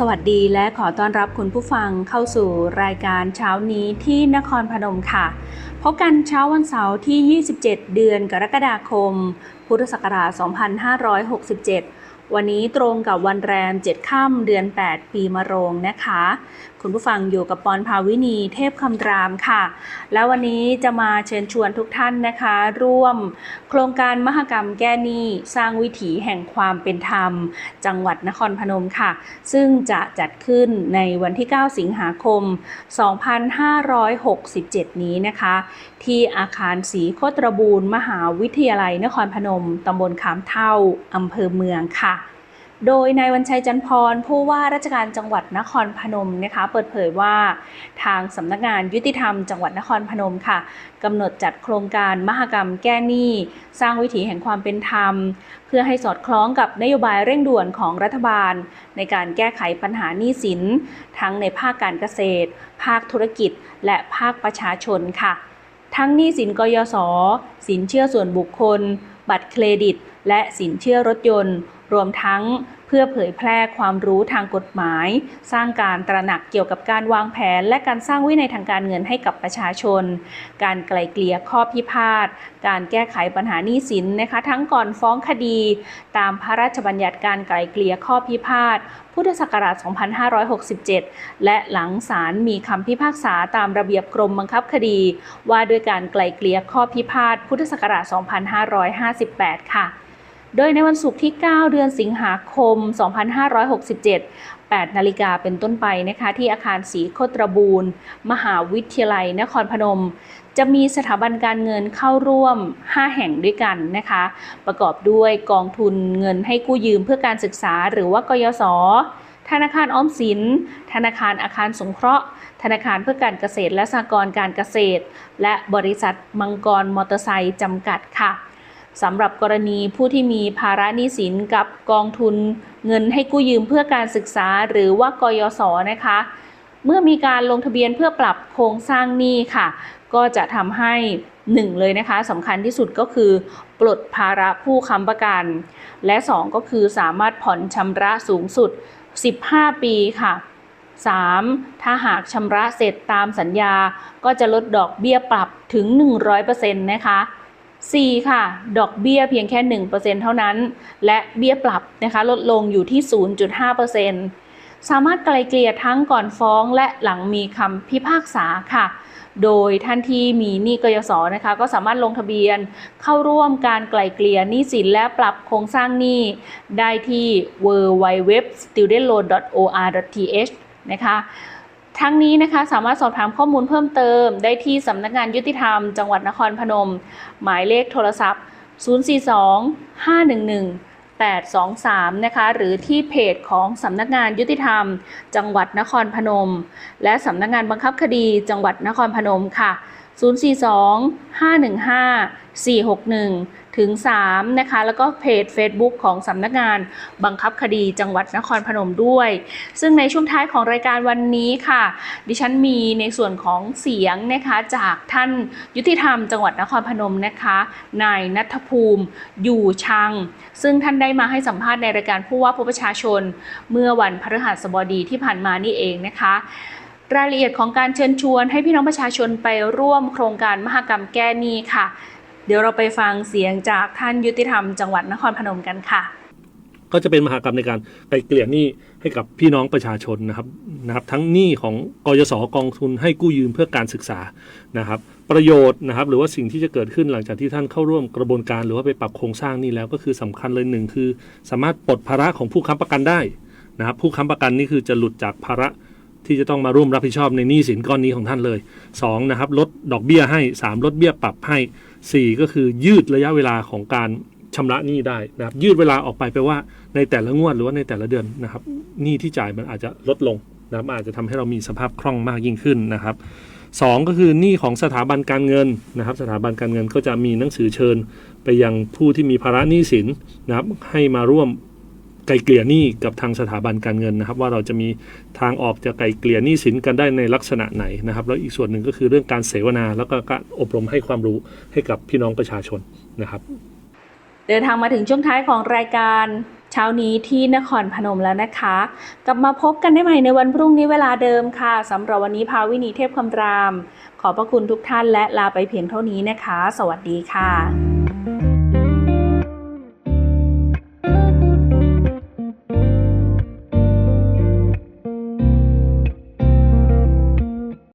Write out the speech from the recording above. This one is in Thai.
สวัสดีและขอต้อนรับคุณผู้ฟังเข้าสู่รายการเช้านี้ที่นครพนมค่ะ พบกันเช้าวันเสาร์ที่ 27 เดือนกรกฎาคม พุทธศักราช 2567 วันนี้ตรงกับวันแรม 7 ค่ำเดือน 8 ปีมะโรงนะคะ คุณผู้ฟังอยู่กับปอนภาวินีเทพคำรามค่ะ แล้ววันนี้จะมาเชิญชวนทุกท่านนะคะ ร่วมโครงการมหกรรมแก้หนี้สร้างวิถีแห่งความเป็นธรรม จังหวัดนครพนมค่ะ ซึ่งจะจัดขึ้นในวันที่ 9 สิงหาคม 2567 นี้นะคะ ที่อาคารศรีโคตรบูรณ์มหาวิทยาลัยนครพนมตำบลขามเท่าอำเภอเมืองค่ะ โดยนายวันชัยจันพร ผู้ว่าราชการจังหวัดนครพนมนะคะ เปิดเผยว่าทางสำนักงานยุติธรรมจังหวัดนครพนมค่ะกำหนดจัดโครงการมหกรรมแก้หนี้ สร้างวิถีแห่งความเป็นธรรม เพื่อให้สอดคล้องกับนโยบายเร่งด่วนของรัฐบาล ในการแก้ไขปัญหาหนี้สิน ทั้งในภาคการเกษตร ภาคธุรกิจ และภาคประชาชนค่ะ ทั้งหนี้สินกยศสินเชื่อส่วนบุคคล บัตรเครดิต และสินเชื่อรถยนต์ รวมทั้งเพื่อเผยแพร่ความรู้ทางกฎหมาย สร้างการตระหนักเกี่ยวกับการวางแผน และการสร้างวินัยทางการเงินให้กับประชาชน การไกล่เกลี่ยข้อพิพาท การแก้ไขปัญหาหนี้สินนะคะ ทั้งก่อนฟ้องคดี ตามพระราชบัญญัติการไกล่เกลี่ยข้อพิพาท พุทธศักราช 2567 และหลังศาลมีคำพิพากษาตามระเบียบกรมบังคับคดี ว่าด้วยการไกล่เกลี่ยข้อพิพาท พุทธศักราช 2558 ค่ะ โดยในวันศุกร์ที่ 9 เดือนสิงหาคม 2567 8 นาฬิกาเป็นต้นไปนะคะที่อาคารศรีโคตรบูรณ์ มหาวิทยาลัยนครพนม จะมีสถาบันการเงินเข้าร่วม 5 แห่งด้วยกันนะคะ ประกอบด้วยกองทุนเงินให้กู้ยืมเพื่อการศึกษาหรือว่ากยศธนาคารออมสิน ธนาคารอาคารสงเคราะห์ ธนาคารเพื่อการเกษตรและสหกรณ์การเกษตร และบริษัทมังกรมอเตอร์ไซค์จำกัดค่ะ สำหรับกรณีผู้ที่มีภาระหนี้สินกับกองทุนเงินให้กู้ยืมเพื่อการศึกษาหรือว่ากยศนะคะ เมื่อมีการลงทะเบียนเพื่อปรับโครงสร้างหนี้ค่ะ ก็จะทำให้หนึ่งเลยนะคะสำคัญที่สุดก็คือ ปลดภาระผู้ค้ำประกัน และ 2 ก็คือสามารถผ่อนชำระสูงสุด 15 ปีค่ะ 3. ถ้าหากชำระเสร็จตามสัญญาก็จะลดดอกเบี้ยปรับถึง 100%นะคะ 4. ค่ะ ดอกเบี้ยเพียงแค่ 1%เท่านั้น และเบี้ยปรับนะคะลดลงอยู่ที่ 0.5%สามารถไกลเกลี่ยทั้งก่อนฟ้องและหลังมีคำพิพากษาค่ะ โดยท่านที่มีหนี้กยศนะคะ ก็สามารถลงทะเบียนเข้าร่วมการไกลเกลี่ยหนี้สินและปรับโครงสร้างหนี้ได้ที่ www.studentloan.or.th นะคะ ทั้งนี้นะคะสามารถสอบถามข้อมูลเพิ่มเติม ได้ที่สำนักงานยุติธรรม จังหวัดนครพนม หมายเลขโทรศัพท์ 042 511 823 นะคะ หรือที่เพจของสำนักงานยุติธรรม จังหวัดนครพนม และสำนักงานบังคับคดี จังหวัดนครพนมค่ะ 042 515 461 ถึง3นะคะแล้วก็เพจ Facebook ของสำนักงานบังคับคดีจังหวัดนครพนมด้วย ซึ่งในช่วงท้ายของรายการวันนี้ค่ะ ดิฉันมีในส่วนของเสียงนะคะจากท่านยุติธรรมจังหวัดนครพนมนะคะนายนัทภูมิอยู่ชัง ซึ่งท่านได้มาให้สัมภาษณ์ในรายการผู้ว่าผู้ประชาชน เมื่อวันพฤหัสบดีที่ผ่านมานี่เองนะคะรายละเอียดของการเชิญชวนให้พี่น้องประชาชนไปร่วมโครงการมหกรรมแก้หนี้ค่ะ เดี๋ยวเราไปฟังเสียงจากท่านยุติธรรมจังหวัดนครพนมกันค่ะ ก็จะเป็นมหากรรมในการไกลเกลี่ยหนี้ให้กับพี่น้องประชาชนนะครับนะครับ ทั้งหนี้ของกยศกองทุนให้กู้ยืมเพื่อการศึกษานะครับ ประโยชน์นะครับ หรือว่าสิ่งที่จะเกิดขึ้นหลังจากที่ท่านเข้าร่วมกระบวนการ หรือว่าไปปรับโครงสร้างนี้แล้วก็คือสำคัญเลยหนึ่งคือ สามารถปลดภาระของผู้ค้ำประกันได้นะครับผู้ค้ำประกันนี่คือจะหลุดจากภาระ ที่จะต้องมาร่วมรับผิดชอบในหนี้สินก้อนนี้ของท่านเลยสองนะครับลดดอกเบี้ยให้สามลดเบี้ยปรับให้สี่ก็คือยืดระยะเวลาของการชำระหนี้ได้นะครับยืดเวลาออกไปไปลว่าในแต่ละงวดหรือว่าในแต่ละเดือนนะครับหนี้ที่จ่ายมันอาจจะลดลงนะครับอาจจะทำให้เรามีสภาพคล่องมากยิ่งขึ้นนะครับสองก็คือหนี้ของสถาบันการเงินนะครับ สถาบันการเงินก็จะมีหนังสือเชิญไปยังผู้ที่มีภาระหนี้สินนะครับให้มาร่วม ไกลเกลี่ยหนี้กับทางสถาบันการเงินนะครับ ว่าเราจะมีทางออกจะไกลเกลี่ยหนี้สินกันได้ในลักษณะไหนนะครับ แล้วอีกส่วนหนึ่งก็คือเรื่องการเสวนาแล้วก็การอบรมให้ความรู้ให้กับพี่น้องประชาชนนะครับ เดินทางมาถึงช่วงท้ายของรายการเช้านี้ที่นครพนมแล้วนะคะ กลับมาพบกันได้ใหม่ในวันพรุ่งนี้เวลาเดิมค่ะสำหรับวันนี้ภาวินีเทพคำราม ขอบพระคุณทุกท่านและลาไปเพียงเท่านี้นะคะ สวัสดีค่ะ